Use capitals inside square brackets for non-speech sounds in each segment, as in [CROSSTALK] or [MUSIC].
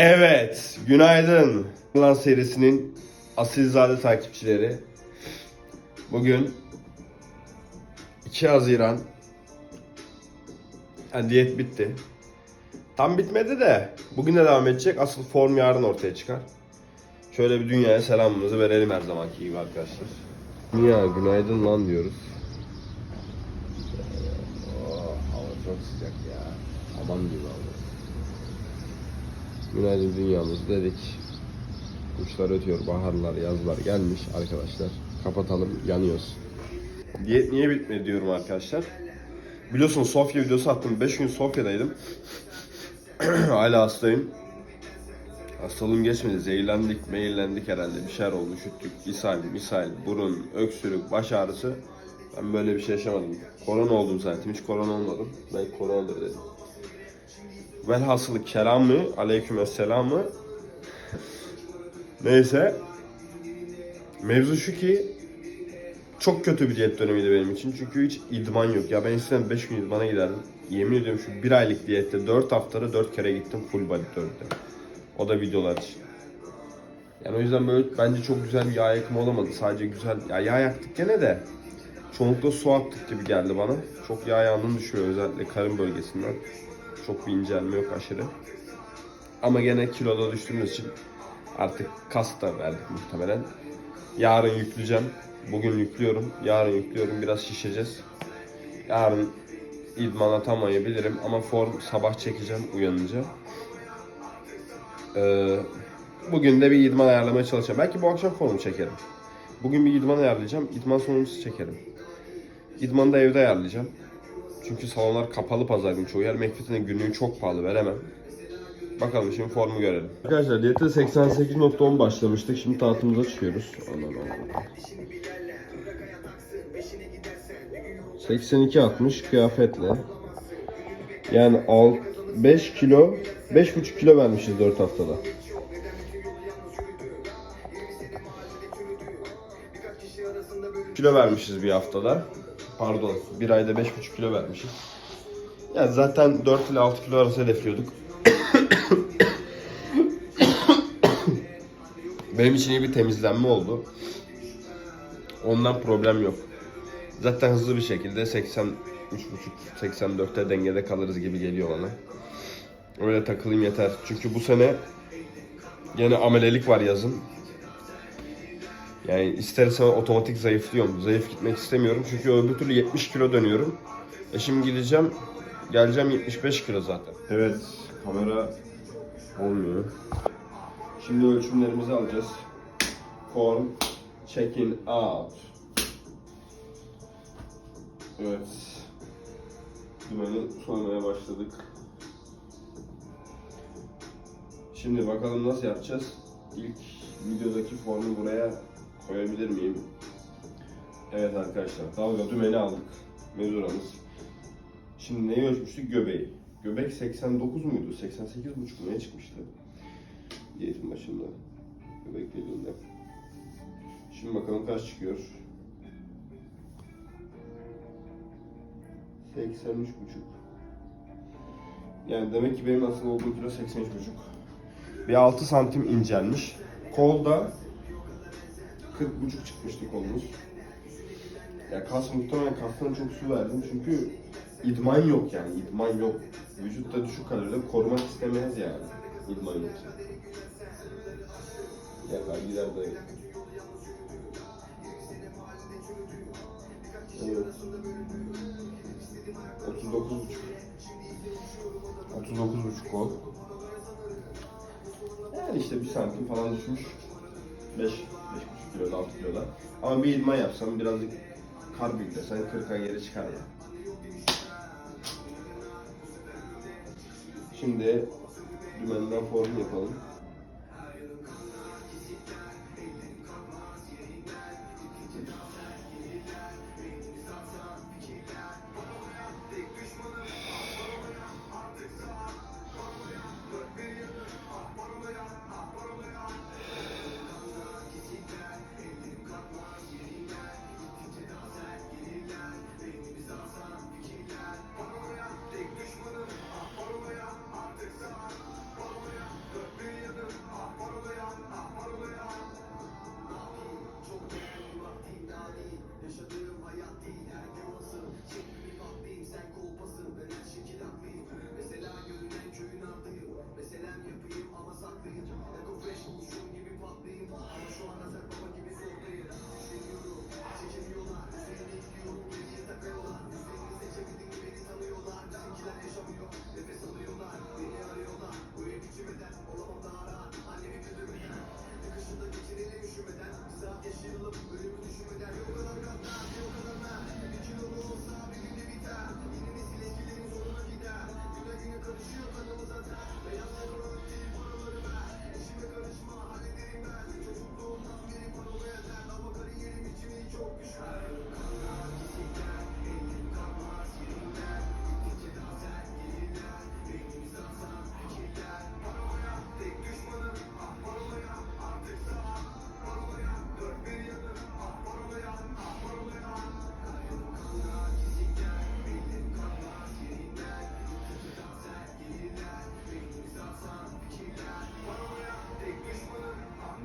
Evet, günaydın. Lan serisinin asilzade takipçileri. Bugün 2 Haziran. Ha, diyet bitti. Tam bitmedi de bugün de devam edecek. Asıl form yarın ortaya çıkar. Şöyle bir dünyaya selamımızı verelim her zamanki gibi arkadaşlar. Dünya günaydın lan diyoruz. Oh, hava çok sıcak ya. Aman gibi hava. Günaydın dünyamız dedik. Kuşlar ötüyor, baharlar, yazlar gelmiş arkadaşlar. Kapatalım, yanıyoruz. Diyet niye bitmedi diyorum arkadaşlar. Biliyorsunuz Sofya videosu attım. 5 gün Sofya'daydım. [CLEARS THROAT] Hala hastayım. Hastalığım geçmedi. Zehirlendik, meyillendik herhalde. Bir şeyler oldu. Üşüttük. İshal, mishal, burun, öksürük, baş ağrısı. Ben böyle bir şey yaşamadım. Korona oldum zaten. Hiç korona olmadım. Belki koronadır dedim. Velhasılı kelamı, aleyküm esselamı. Neyse. Mevzu şu ki çok kötü bir diyet dönemiydi benim için. Çünkü hiç idman yok. Ya ben eskiden 5 gün idmana giderdim. Yemin ediyorum şu bir aylık diyette 4 haftada 4 kere gittim full body 4'te. O da videolar için. Yani o yüzden böyle bence çok güzel bir yağ yakımı olamadı. Sadece güzel ya yağ yaktık gene de çoğunlukla su attık gibi geldi bana. Çok yağ yağının düşüyor özellikle karın bölgesinden. Çok bir incelme yok aşırı. Ama gene kiloda düştüğümüz için artık kas da verdik muhtemelen. Yarın yükleyeceğim. Bugün yüklüyorum. Yarın yüklüyorum. Biraz şişeceğiz. Yarın idman atamayabilirim ama form sabah çekeceğim uyanınca. Ee, bugün de bir idman ayarlamaya çalışacağım. Belki bu akşam formu çekerim. Bugün bir idman ayarlayacağım. İdman sonrası çekerim. İdmanı da evde ayarlayacağım. Çünkü salonlar kapalı pazar günü çoğu yer. Mekfet'in günlüğü çok pahalı veremem. Bakalım şimdi formu görelim. Arkadaşlar diyete 88.10 başlamıştık. Şimdi tahtımıza çıkıyoruz. Aman aman. 82.60 kıyafetle. Yani 5 kilo, 5,5 kilo vermişiz 4 haftada. Kilo vermişiz bir haftada. Pardon, bir ayda 5,5 kilo vermişiz. Ya zaten 4 ile 6 kilo arası hedefliyorduk. Benim için iyi bir temizlenme oldu. Ondan problem yok. Zaten hızlı bir şekilde 83,5-84'te dengede kalırız gibi geliyor bana. Öyle takılayım yeter. Çünkü bu sene yine amelelik var yazın. Yani ister otomatik zayıflıyorum. Zayıf gitmek istemiyorum. Çünkü öbür türlü 70 kilo dönüyorum. E şimdi gideceğim. Geleceğim 75 kilo zaten. Evet. Kamera olmuyor. Şimdi ölçümlerimizi alacağız. Form. Check-in out. Evet. Dümeni soymaya başladık. Şimdi bakalım nasıl yapacağız. İlk videodaki formu buraya koyabilir miyim? Evet arkadaşlar, dalga dümeni aldık. Mezuramız. Şimdi neyi ölçmüştük? Göbeği. Göbek 89 muydu? 88 buçuk mu? Ne çıkmıştı? Diyetin başında. Göbek dediğinde. Şimdi bakalım kaç çıkıyor. 83 buçuk. Yani demek ki benim asıl olduğum kilo 83 buçuk. Bir 6 santim incelmiş. Kolda 40 buçuk çıkmıştı kolumuz. Ya kas muhtemelen kastan çok su verdim çünkü idman yok yani idman yok. Vücutta düşük kaloride korumak istemez yani idman yoksa. Yakar gider dayı. Evet. 39 buçuk. 39 buçuk kol. Yani işte bir santim falan düşmüş. 5, 5,5 kiloda, 6 kiloda. Ama bir idman yapsam birazcık kar büyüklesen 40'a geri çıkar ya. Şimdi dümenden form yapalım.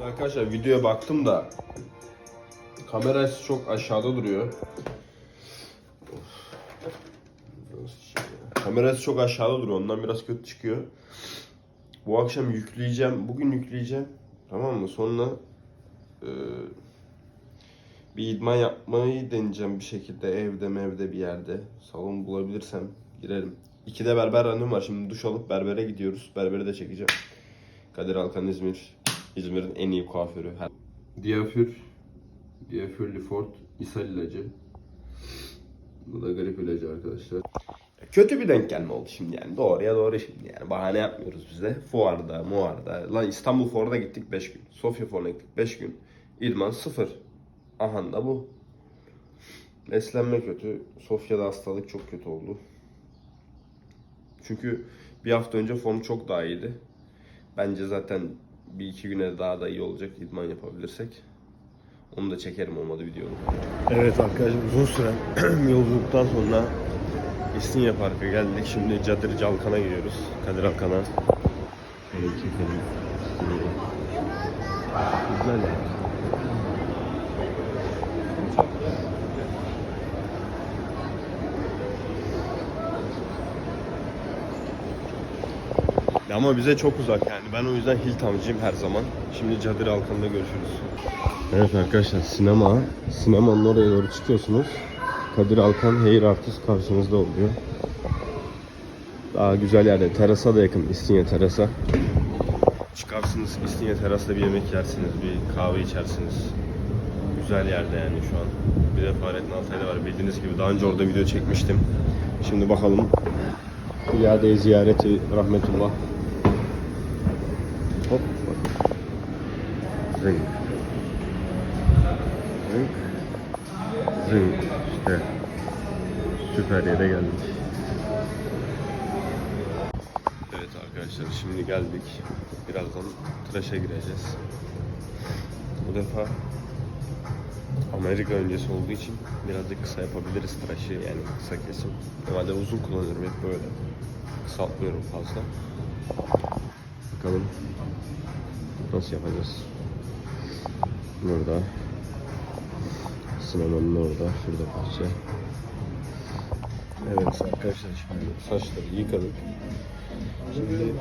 Arkadaşlar videoya baktım da kamerası çok aşağıda duruyor. Kamerası çok aşağıda duruyor. Ondan biraz kötü çıkıyor. Bu akşam yükleyeceğim. Bugün yükleyeceğim. Tamam mı? Sonra e, bir idman yapmayı deneyeceğim bir şekilde. Evde mevde bir yerde. Salon bulabilirsem girerim. İkide berber randevum var. Şimdi duş alıp berbere gidiyoruz. Berbere de çekeceğim. Kadir Alkan İzmir. İzmir'in en iyi kuaförü. Diafür. Diafür Lifort. ishal ilacı. Bu da grip ilacı arkadaşlar. Kötü bir denk gelme oldu şimdi yani. Doğruya doğru şimdi yani. Bahane yapmıyoruz biz de. Fuarda, muarda. Lan İstanbul Fuarı'na gittik 5 gün. Sofya Fuarı'na gittik 5 gün. İdman 0. Aha da bu. Beslenme kötü. Sofya'da hastalık çok kötü oldu. Çünkü bir hafta önce form çok daha iyiydi. Bence zaten bir iki güne daha da iyi olacak idman yapabilirsek. Onu da çekerim olmadı videomu. Evet arkadaşlar uzun süren [CLEARS THROAT] yolculuktan sonra İstinye Park'a geldik. Şimdi Cadir Calkan'a gidiyoruz. Kadir Alkan'a. Şöyle çekelim. Güzel ya. Ama bize çok uzak yani. Ben o yüzden Hiltamcıyım her zaman. Şimdi Cadir Alkan'da görüşürüz. Evet arkadaşlar sinema. Sinemanın oraya doğru çıkıyorsunuz. Kadir Alkan Hair Artist karşınızda oluyor. Daha güzel yerde. Terasa da yakın. İstinye Terasa. Çıkarsınız İstinye Teras'ta bir yemek yersiniz. Bir kahve içersiniz. Güzel yerde yani şu an. Bir de Fahrettin Altay'da var. Bildiğiniz gibi daha önce orada video çekmiştim. Şimdi bakalım. İade ziyareti rahmetullah. Hop. Zing. Zing. Zing. İşte. Süper yere geldik. Evet arkadaşlar şimdi geldik. Birazdan tıraşa gireceğiz. Bu defa Amerika öncesi olduğu için birazcık kısa yapabiliriz tıraşı yani kısa kesim. Normalde uzun kullanıyorum hep böyle. Kısaltmıyorum fazla. Bakalım nasıl yapacağız. Burada. Sinemanın orada. Şurada bahçe. Evet arkadaşlar şimdi saçları yıkadık. Şimdi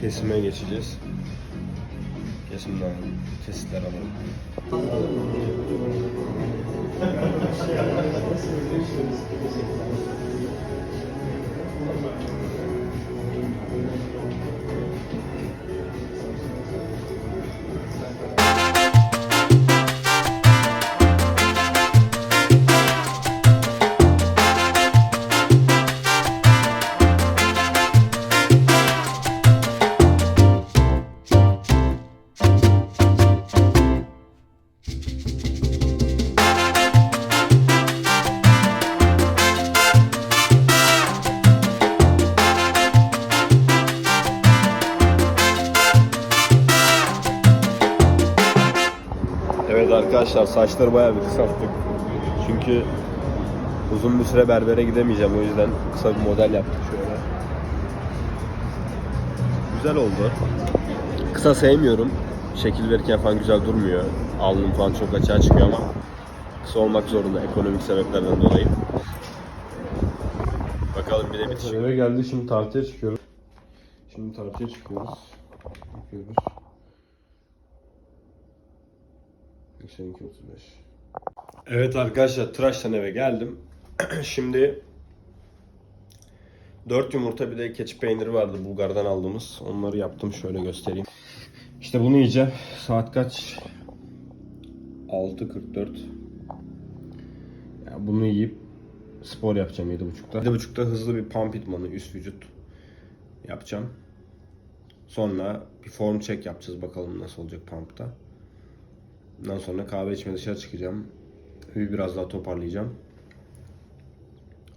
kesime geçeceğiz. Kesimden kesitler alalım. Saçları bayağı bir kısalttık. Çünkü uzun bir süre berbere gidemeyeceğim o yüzden kısa bir model yaptık şöyle. Güzel oldu. Kısa sevmiyorum. Şekil verirken falan güzel durmuyor. Alnım falan çok açığa çıkıyor ama kısa olmak zorunda ekonomik sebeplerden dolayı. Bakalım bir de bitişik. Eve geldi şimdi tartıya çıkıyoruz. Şimdi tartıya çıkıyoruz. Bakıyoruz. 82 35. Evet arkadaşlar tıraştan eve geldim. [CLEARS THROAT] Şimdi 4 yumurta bir de keçi peyniri vardı Bulgar'dan aldığımız. Onları yaptım şöyle göstereyim. İşte bunu yiyeceğim. Saat kaç? 6.44. Ya bunu yiyip spor yapacağım 7.30'da. 7.30'da hızlı bir pump idmanı üst vücut yapacağım. Sonra bir form check yapacağız bakalım nasıl olacak pump'ta. Ondan sonra kahve içmeye dışarı çıkacağım. Evi biraz daha toparlayacağım.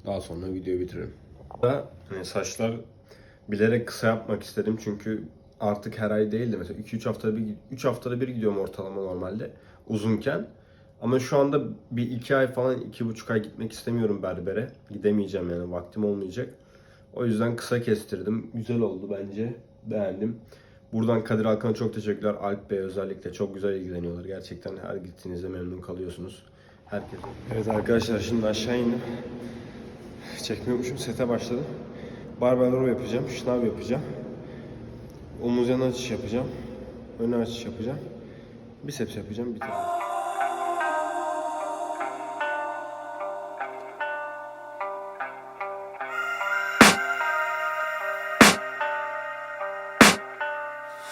Daha sonra videoyu bitiririm. Da hani saçlar bilerek kısa yapmak istedim çünkü artık her ay değil de mesela 2-3 haftada bir 3 haftada bir gidiyorum ortalama normalde uzunken. Ama şu anda bir 2 ay falan 2,5 ay gitmek istemiyorum berbere. Gidemeyeceğim yani vaktim olmayacak. O yüzden kısa kestirdim. Güzel oldu bence. Beğendim. Buradan Kadir Alkan'a çok teşekkürler. Alp Bey özellikle çok güzel ilgileniyorlar. Gerçekten her gittiğinizde memnun kalıyorsunuz. Herkese. Evet arkadaşlar şimdi aşağı indim. Çekmiyormuşum. Sete başladım. Barbell row yapacağım. Şınav yapacağım. Omuz yanı açış yapacağım. Ön açış yapacağım. Biceps yapacağım. Bitireceğim.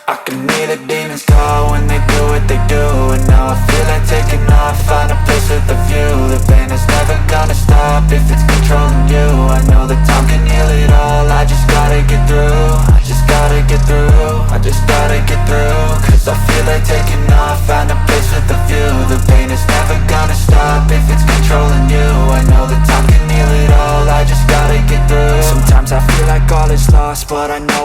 I can hear the demons call when they do what they do And now I feel like taking off, find a place with a view. The pain is never gonna stop if it's controlling you. I know that time can heal it all, I just gotta get through I just gotta get through, I just gotta get through. Cause I feel like taking off, find a place with a view. The pain is never gonna stop if it's controlling you. I know that time can heal it all, I just gotta get through. Sometimes I feel like all is lost, but I know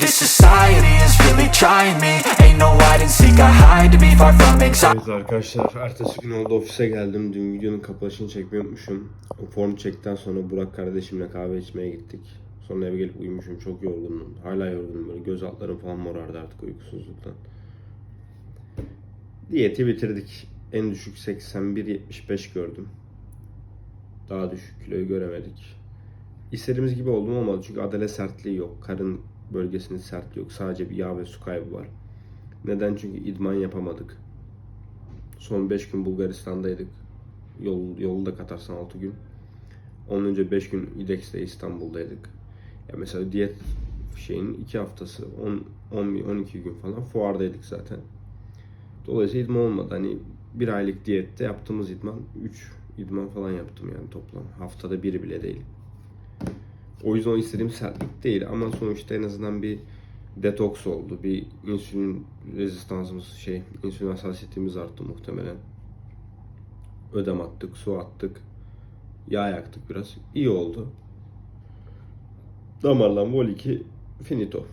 this society is really trying me Ain't no hide seek, I hide to be far from anxiety Evet arkadaşlar, ertesi gün oldu ofise geldim. Dün videonun kapanışını çekmeyi unutmuşum. O formu çektikten sonra Burak kardeşimle kahve içmeye gittik. Sonra eve gelip uyumuşum. Çok yorgundum. Hala yorgunum böyle. Göz altlarım falan morardı artık uykusuzluktan. Diyeti bitirdik. En düşük 81-75 gördüm. Daha düşük kiloyu göremedik. İstediğimiz gibi oldum olmadı çünkü adale sertliği yok. Karın bölgesinin sertliği yok. Sadece bir yağ ve su kaybı var. Neden? Çünkü idman yapamadık. Son 5 gün Bulgaristan'daydık. Yol, yolu da katarsan 6 gün. Ondan önce 5 gün İdex'te İstanbul'daydık. Ya mesela diyet şeyin 2 haftası 10, 11, 12 gün falan fuardaydık zaten. Dolayısıyla idman olmadı. Hani bir aylık diyette yaptığımız idman 3 idman falan yaptım yani toplam. Haftada biri bile değil. O yüzden o istediğim sertlik değil ama sonuçta en azından bir detoks oldu. Bir insülin rezistansımız şey, insülin hassasiyetimiz arttı muhtemelen. Ödem attık, su attık. Yağ yaktık biraz. İyi oldu. Damarlan vol 2 finito.